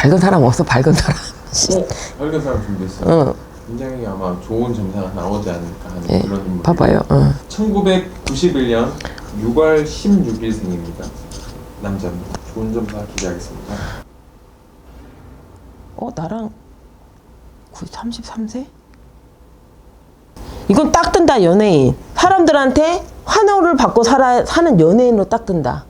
밝은 사람 없어 밝은 사람. 어? 밝은 사람 준비했어요. 어, 굉장히 아마 좋은 점사가 나오지 않을까 하는 예, 그런 인물. 봐봐요. 어. 1991년 6월 16일 생입니다. 남자입니다. 좋은 점사 기대하겠습니다. 어 나랑 9, 33세? 이건 딱 뜬다 연예인. 사람들한테 환호를 받고 살아, 사는 연예인으로 딱 뜬다.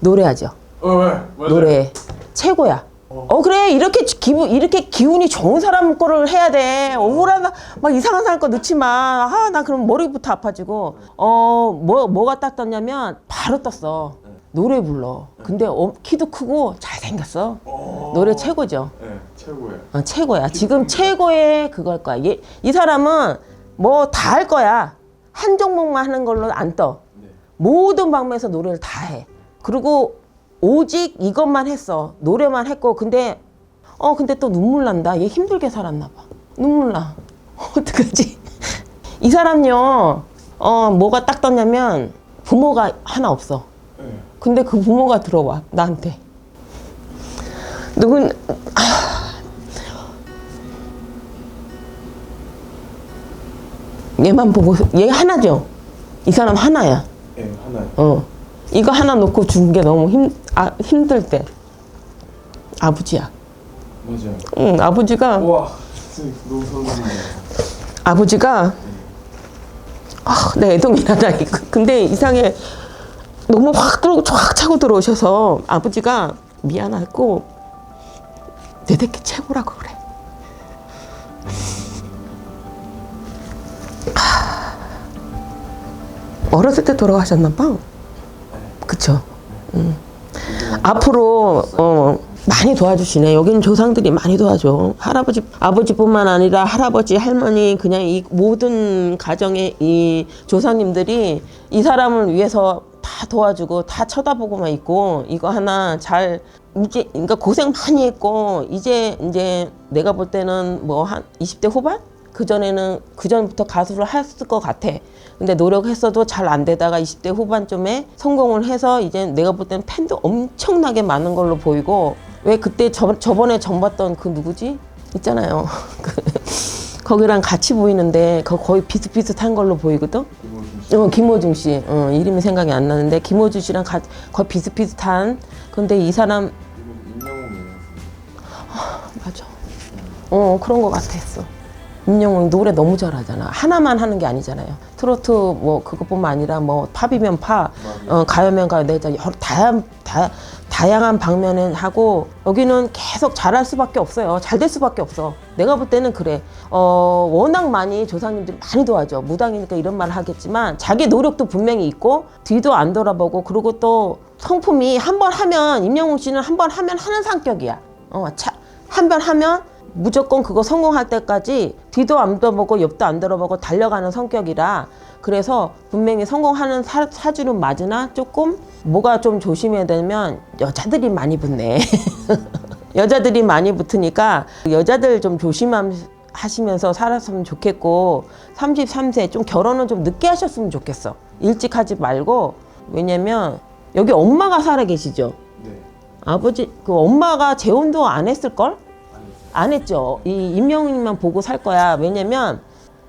노래하죠. 어, 왜? 맞아요. 노래 최고야. 어 그래 이렇게 기분 이렇게 기운이 좋은 사람 거를 해야 돼. 억울하다. 막 이상한 사람 거 넣지 마아나 그럼 머리부터 아파지고. 어뭐 뭐가 딱 떴냐면 바로 떴어. 노래 불러. 근데 어, 키도 크고 잘 생겼어. 어. 노래 최고죠. 네, 최고예요. 어, 최고야. 지금 최고의 그걸 거야. 얘, 이 사람은 뭐 다 할 거야. 한 종목만 하는 걸로 안떠. 네. 모든 방면에서 노래를 다 해. 그리고 오직 이것만 했어. 노래만 했고 근데 어 근데 또 눈물 난다. 얘 힘들게 살았나 봐. 눈물 나. 어떡하지? 이 사람요. 어 뭐가 딱 떴냐면 부모가 하나 없어. 네. 근데 그 부모가 들어와 나한테. 누군 아. 얘만 보고 얘 하나죠. 이 사람 하나야. 네, 하나. 어. 이거 하나 놓고 준 게 너무 힘, 아, 힘들 때. 아버지야. 맞아요. 응, 아버지가, 와, 진짜 너무 소름돋네요. 아버지가, 아, 내 애동이 나다. 근데 이상해. 너무 확 들어, 쫙 차고 들어오셔서 아버지가 미안하고, 내 새끼 최고라고 그래. 하, 어렸을 때 돌아가셨나 봐. 그쵸. 음. 앞으로 어, 많이 도와주시네. 여기는 조상들이 많이 도와줘. 할아버지, 아버지뿐만 아니라 할아버지, 할머니, 그냥 이 모든 가정의 이 조상님들이 이 사람을 위해서 다 도와주고 다 쳐다보고만 있고 이거 하나 잘 이제 그러니까 고생 많이 했고 이제 이제 내가 볼 때는 뭐 한 20대 후반 그 전에는 그 전부터 가수를 했을 것 같아. 근데 노력했어도 잘 안 되다가 20대 후반쯤에 성공을 해서 이제 내가 볼 때는 팬도 엄청나게 많은 걸로 보이고 왜 그때 저, 저번에 전 봤던 그 누구지 있잖아요. 그 거기랑 같이 보이는데 거 거의 비슷비슷한 걸로 보이거든. 어, 김호중 씨. 어, 이름이 생각이 안 나는데 김호중 씨랑 가, 거의 비슷비슷한. 근데 이 사람 임영웅이에요. 맞아. 어 그런 것 같았어. 임영웅 노래 너무 잘하잖아. 하나만 하는 게 아니잖아요. 트로트 뭐 그것뿐만 아니라 뭐 팝이면 팝, 어, 가요면 가요. 내가 여러 다양 다, 다양한 방면을 하고 여기는 계속 잘할 수밖에 없어요. 잘 될 수밖에 없어. 내가 볼 때는 그래. 어 워낙 많이 조상님들이 많이 도와줘. 무당이니까 이런 말을 하겠지만 자기 노력도 분명히 있고 뒤도 안 돌아보고 그리고 또 성품이 한 번 하면 임영웅 씨는 한 번 하면 하는 성격이야. 어, 한번 하면 무조건 그거 성공할 때까지 뒤도 안 돌아보고 옆도 안 돌아보고 달려가는 성격이라 그래서 분명히 성공하는 사, 사주는 맞으나 조금 뭐가 좀 조심해야 되면 여자들이 많이 붙네. 여자들이 많이 붙으니까 여자들 좀 조심하시면서 살았으면 좋겠고 33세 좀 결혼은 좀 늦게 하셨으면 좋겠어. 일찍 하지 말고 왜냐면 여기 엄마가 살아 계시죠. 네. 아버지 그 엄마가 재혼도 안 했을 걸? 안 했죠. 이 임영웅이만 보고 살 거야. 왜냐면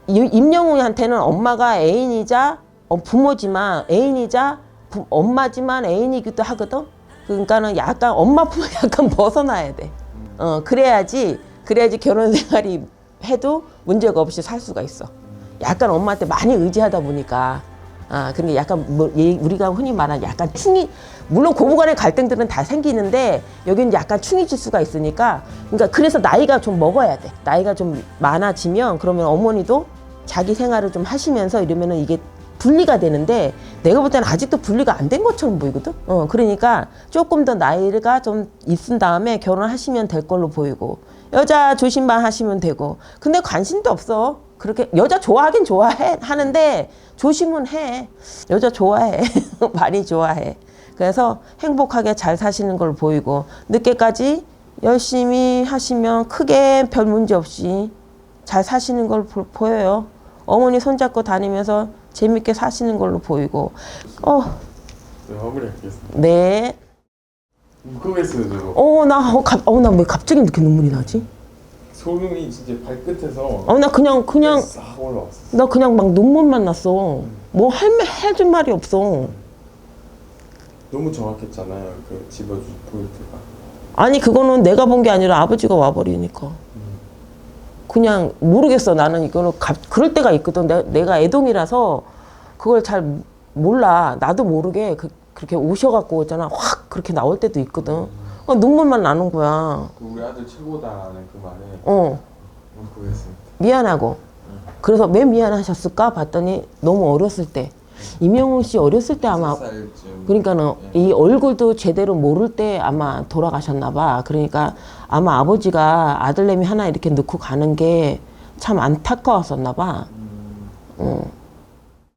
이- 임영웅한테는 엄마가 애인이자 어, 부모지만 애인이자 부- 엄마지만 애인이기도 하거든. 그러니까는 약간 엄마 품을 약간 벗어나야 돼. 어 그래야지 그래야지 결혼 생활이 해도 문제가 없이 살 수가 있어. 약간 엄마한테 많이 의지하다 보니까 아 그러니까 약간 뭐 예, 우리가 흔히 말하는 약간 충이 물론 고부간의 갈등들은 다 생기는데 여기는 약간 충이 질 수가 있으니까 그러니까 그래서 나이가 좀 먹어야 돼 나이가 좀 많아지면 그러면 어머니도 자기 생활을 좀 하시면서 이러면은 이게 분리가 되는데 내가 볼 때는 아직도 분리가 안 된 것처럼 보이거든. 어 그러니까 조금 더 나이가 좀 있은 다음에 결혼하시면 될 걸로 보이고 여자 조심만 하시면 되고 근데 관심도 없어. 그렇게 여자 좋아하긴 좋아해 하는데 조심은 해. 여자 좋아해. 많이 좋아해. 그래서 행복하게 잘 사시는 걸 보이고 늦게까지 열심히 하시면 크게 별 문제 없이 잘 사시는 걸 보, 보여요. 어머니 손잡고 다니면서 재밌게 사시는 걸로 보이고. 어, 네, 마무리하겠습니다. 네. 궁금했어요 저. 어나 어, 갑, 어, 나왜 갑자기 이렇게 눈물이 나지? 소름이 진짜 발끝에서 어 나 그냥 그냥 싹 올라왔어. 나 그냥 막 눈물만 났어. 뭐 할 해줄 말이 없어. 너무 정확했잖아요. 그 집어주 포인트가. 아니 그거는 내가 본 게 아니라 아버지가 와버리니까. 그냥 모르겠어 나는 이거는 갑, 그럴 때가 있거든. 내, 내가 애동이라서 그걸 잘 몰라. 나도 모르게 그, 그렇게 오셔갖고 있잖아. 확 그렇게 나올 때도 있거든. 어, 눈물만 나는 거야. 그 우리 아들 최고다라는 그 말에 어. 미안하고. 그래서 왜 미안하셨을까 봤더니 너무 어렸을 때. 임영웅 씨 어렸을 때 아마 살쯤. 그러니까는 이 얼굴도 제대로 모를 때 아마 돌아가셨나 봐. 그러니까 아마 아버지가 아들내미 하나 이렇게 넣고 가는 게 참 안타까웠었나 봐. 음, 어.